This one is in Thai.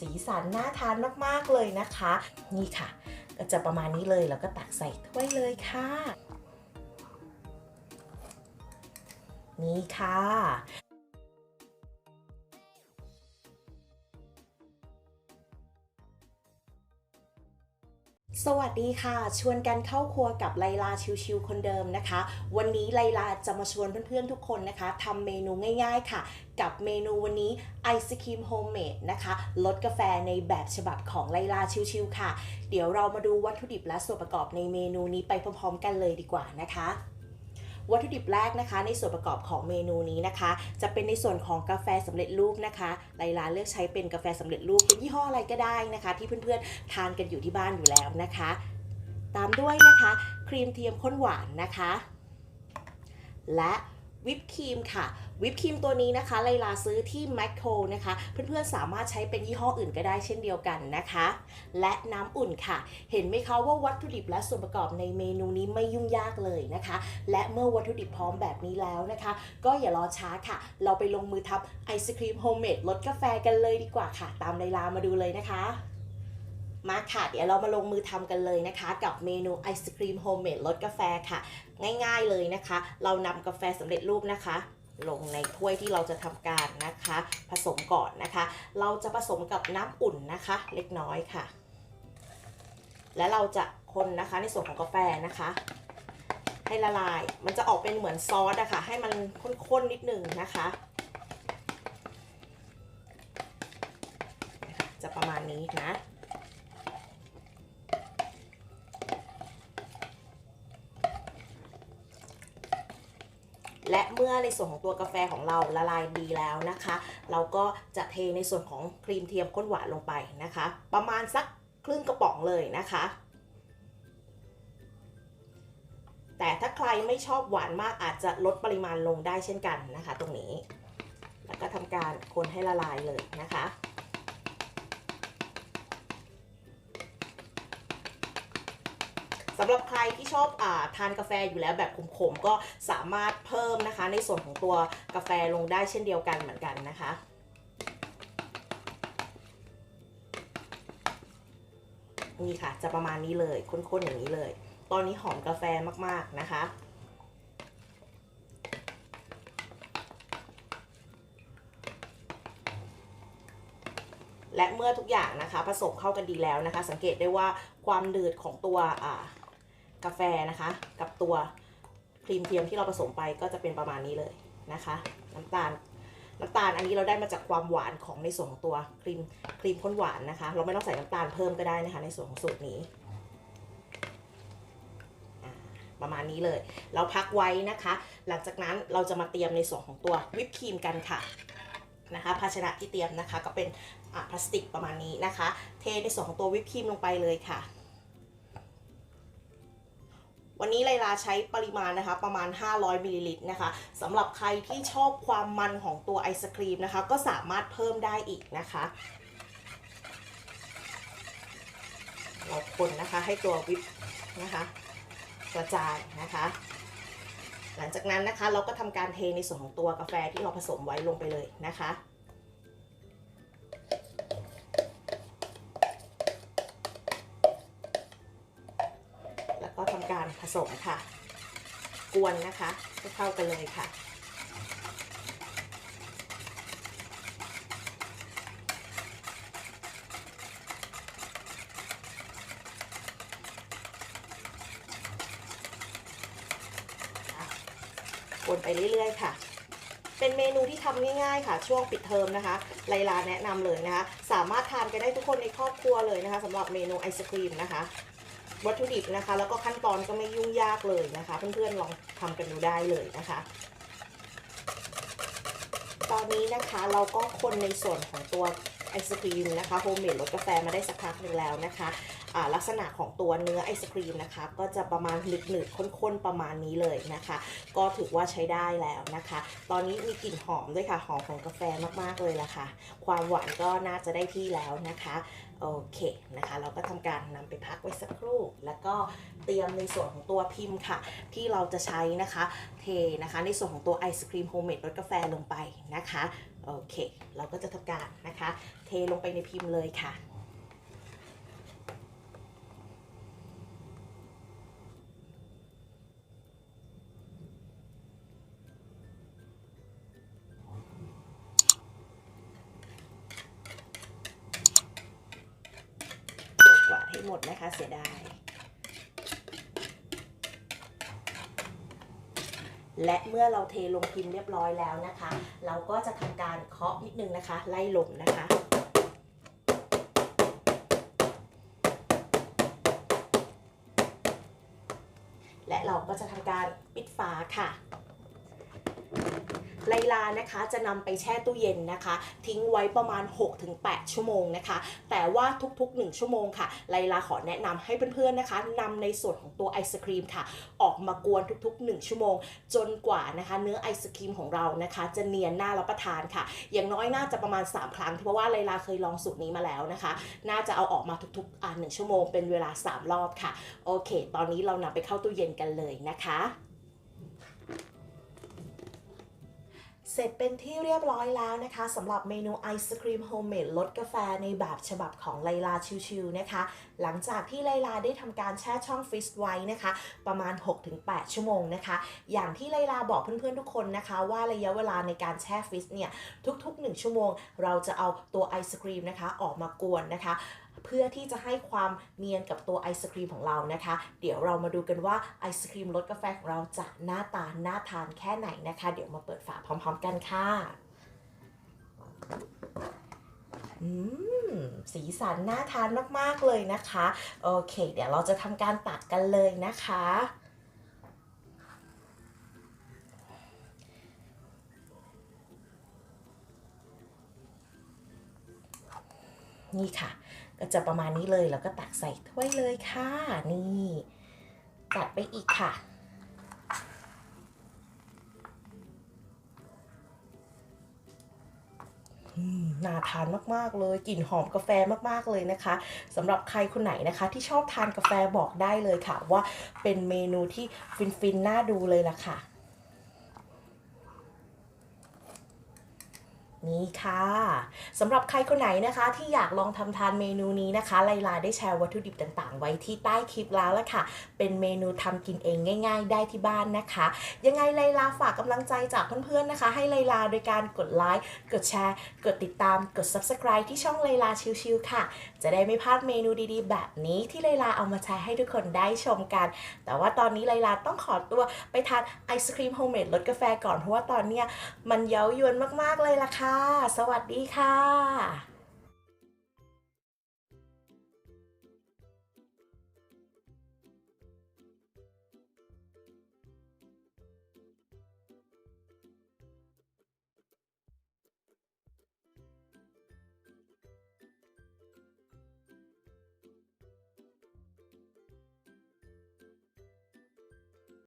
สีสันน่าทานมากๆเลยนะคะ นี่ค่ะ ก็จะประมาณนี้เลยแล้วก็ตักใส่ถ้วยเลยค่ะ นี่ค่ะ สวัสดีค่ะ ชวนกันเข้าครัวกับไลลาชิวๆคนเดิมนะคะ วันนี้ไลลาจะมาชวนเพื่อนๆทุกคนนะคะทำเมนูง่าย ๆค่ะ กับเมนูวันนี้ไอศครีมโฮมเมดนะคะรสกาแฟในแบบฉบับของไลลาชิวๆค่ะ เดี๋ยวเรามาดูวัตถุดิบและส่วนประกอบในเมนูนี้ไปพร้อมๆกันเลยดีกว่านะคะ วัตถุดิบแรกนะคะ ในส่วนประกอบของเมนูนี้นะคะ จะเป็นในส่วนของกาแฟสำเร็จรูปนะคะไลลาเลือกใช้เป็นกาแฟสำเร็จรูปเป็นยี่ห้ออะไรก็ได้นะคะ ที่เพื่อนๆทานกันอยู่ที่บ้านอยู่แล้วนะคะ ตามด้วยนะคะ ครีมเทียมข้นหวานนะคะ และ วิปครีมค่ะ วิปครีมตัวนี้นะคะไลลาซื้อที่แมคโครนะคะ เพื่อนๆสามารถใช้เป็นยี่ห้ออื่นก็ได้เช่นเดียวกันนะคะ และน้ำอุ่นค่ะ เห็นไหมคะว่าวัตถุดิบและส่วนประกอบในเมนูนี้ไม่ยุ่งยากเลยนะคะ และเมื่อวัตถุดิบพร้อมแบบนี้แล้วนะคะ ก็อย่ารอช้าค่ะ เราไปลงมือทำไอศครีมโฮมเมดรสกาแฟกันเลยดีกว่าค่ะ ตามไลลามาดูเลยนะคะ มาค่ะ เดี๋ยวเรามาลงมือทำกันเลยนะคะ กับเมนูไอศครีมโฮมเมดรสกาแฟค่ะ ง่ายๆเลยนะคะ เรานำกาแฟสำเร็จรูปนะคะลงในถ้วยที่เราจะทำการนะคะ ผสมก่อนนะคะ เราจะผสมกับน้ำอุ่นนะคะ เล็กน้อยค่ะ และเราจะคนนะคะในส่วนของกาแฟนะคะ ให้ละลาย มันจะออกเป็นเหมือนซอสอะคะ่ะ ให้มันข้นๆนิดนึงนะคะ จะประมาณนี้นะ และเมื่อในส่วนของตัวกาแฟของเราละลายดีแล้วนะคะ เราก็จะเทในส่วนของครีมเทียมข้นหวานลงไปนะคะ ประมาณสักครึ่งกระป๋องเลยนะคะ แต่ถ้าใครไม่ชอบหวานมากอาจจะลดปริมาณลงได้เช่นกันนะคะ ตรงนี้ แล้วก็ทำการคนให้ละลายเลยนะคะำหรับใครที่ชอบอาทานกาแฟอยู่แล้วแบบขมๆก็สามารถเพิ่มนะคะ ในส่วนของตัวกาแฟลงได้เช่นเดียวกันเหมือนกันนะคะนี่ค่ะจะประมาณนี้เลยข้นๆอย่างนี้เลย ตอนนี้หอมกาแฟมากๆนะคะ และเมื่อทุกอย่างนะคะผสมเข้ากันดีแล้วนะคะ สังเกตได้ว่าความหนืดของตัวอ่า กาแฟนะคะ กับตัวครีมเทียมที่เราผสมไปก็จะเป็นประมาณนี้เลยนะคะ น้ำตาลน้ำตาลอันนี้เราได้มาจากความหวานของในส่วนของตัวครีมครีมข้นหวานนะคะ เราไม่ต้องใส่น้ำตาลเพิ่มก็ได้นะคะ ในส่วนของสูตรนี้ประมาณนี้เลย เราพักไว้นะคะ หลังจากนั้นเราจะมาเตรียมในส่วนของตัววิปครีมกันค่ะนะคะ ภาชนะที่เตรียมนะคะก็เป็นอ่าพลาสติกประมาณนี้นะคะ เทในส่วนของตัววิปครีมลงไปเลยค่ะ วันนี้ไลลาใช้ปริมาณนะคะประมาณ 500มิลลิลิตรนะคะสำหรับใครที่ชอบความมันของตัวไอศครีมนะคะ ก็สามารถเพิ่มได้อีกนะคะเราคนนะคะให้ตัววิปนะคะกระจายนะคะ หลังจากนั้นนะคะเราก็ทำการเทในส่วนของตัวกาแฟที่เราผสมไว้ลงไปเลยนะคะ สมค่ะ กวนนะคะให้เข้ากันเลยค่ะ กวนไปเรื่อยๆค่ะเป็นเมนูที่ทำง่ายๆค่ะ ช่วงปิดเทอมนะคะไลลาแนะนำเลยนะคะ สามารถทานกันได้ทุกคนในครอบครัวเลยนะคะสำหรับเมนูไอศครีมนะคะ วัตถุดิบนะคะ แล้วก็ขั้นตอนก็ไม่ยุ่งยากเลยนะคะ เพื่อนๆลองทำกันดูได้เลยนะคะ ตอนนี้นะคะเราก็คนในส่วนของตัวไอศครีมนะคะโฮมเมดรสกาแฟมาได้สักพักหนึ่งแล้วนะคะ ลักษณะของตัวเนื้อไอศครีมนะคะ ก็จะประมาณหนึบๆข้นๆประมาณนี้เลยนะคะ ก็ถือว่าใช้ได้แล้วนะคะ ตอนนี้มีกลิ่นหอมด้วยค่ะหอมของกาแฟมากๆเลยละค่ะ ความหวานก็น่าจะได้ที่แล้วนะคะโอเคนะคะ เราก็ทำการนำไปพักไว้สักครู่ แล้วก็เตรียมในส่วนของตัวพิมพ์ค่ะ ที่เราจะใช้นะคะ เทนะคะ ในส่วนของตัวไอศครีมโฮมเมดรสกาแฟลงไปนะคะโอเค เราก็จะทำการนะคะ เทลงไปในพิมพ์เลยค่ะ หมดนะคะเสียดาย และเมื่อเราเทลงพิมพ์เรียบร้อยแล้วนะคะ เราก็จะทำการเคาะนิดนึงนะคะ ไล่ลมนะคะและเราก็จะทำการปิดฝาค่ะ ไลลานะคะจะนำไปแช่ตู้เย็นนะคะ ทิ้งไว้ประมาณ 6-8 ชั่วโมงนะคะ แต่ว่าทุกๆ 1 ชั่วโมงค่ะ ไลลาขอแนะนำให้เพื่อนๆนะคะนำในส่วนของตัวไอศครีมค่ะ ออกมากวนทุก ๆ 1 ชั่วโมง จนกว่านะคะ เนื้อไอศครีมของเรานะคะ จะเนียนน่ารับประทานค่ะ อย่างน้อยน่าจะประมาณ 3 ครั้งเพราะว่าไลลาเคยลองสูตรนี้มาแล้วนะคะ น่าจะเอาออกมาทุกๆอ่าหนึ่งชั่วโมงเป็นเวลา 3 รอบค่ะโอเค ตอนนี้เรานำไปเข้าตู้เย็นกันเลยนะคะ เสร็จเป็นที่เรียบร้อยแล้วนะคะสำหรับเมนูไอศครีมโฮมเมดรสกาแฟในแบบฉบับของไลลาชิวๆนะคะ หลังจากที่ไลลาได้ทำการแช่ช่องฟรีซไว้นะคะ ประมาณ 6-8 ชั่วโมงนะคะ อย่างที่ไลลาบอกเพื่อนๆทุกคนนะคะ ว่าระยะเวลาในการแช่ฟรีซเนี่ยทุกๆ 1 ชั่วโมง เราจะเอาตัวไอศครีมนะคะออกมากวนนะคะ เพื่อที่จะให้ความเนียนกับตัวไอศครีมของเรานะคะ เดี๋ยวเรามาดูกันว่าไอศครีมรสกาแฟของเราจะหน้าตาน่าทานแค่ไหนนะคะ เดี๋ยวมาเปิดฝาพร้อม ๆ กันค่ะอืมสีสันน่าทานมากๆเลยนะคะ โอเค เดี๋ยวเราจะทำการตักกันเลยนะคะ นี่ค่ะ ก็จะประมาณนี้เลยแล้วก็ตักใส่ถ้วยเลยค่ะ นี่ตัดไปอีกค่ะ น่าทานมาก ๆ เลยกลิ่นหอมกาแฟมาก ๆ เลยนะคะสำหรับใครคนไหนนะคะ ที่ชอบทานกาแฟบอกได้เลยค่ะ ว่าเป็นเมนูที่ฟิน ๆ น่าดูเลยล่ะค่ะ นี่ค่ะสำหรับใครคนไหนนะคะที่อยากลองทำทานเมนูนี้นะคะ ไลลาได้แชร์วัตถุดิบต่างๆ ไว้ที่ใต้คลิปแล้วละค่ะ เป็นเมนูทำกินเองง่าย ๆ ได้ที่บ้านนะคะ ยังไงไลลาฝากกำลังใจจากเพื่อนๆนะคะ ให้ไลลาโดยการกดไลค์กดแชร์ กดติดตามกด subscribe ที่ช่องไลลาชิวๆค่ะ จะได้ไม่พลาดเมนูดีๆ แบบนี้ที่ไลลาเอามาแชร์ให้ทุกคนได้ชมกัน แต่ว่าตอนนี้ไลลาต้องขอตัวไปทานไอศครีมโฮมเมดรสกาแฟก่อนเพราะว่าตอนเนี้ยมันเย้ายวนมากๆเลยล่ะค่ะสวัสดีค่ะ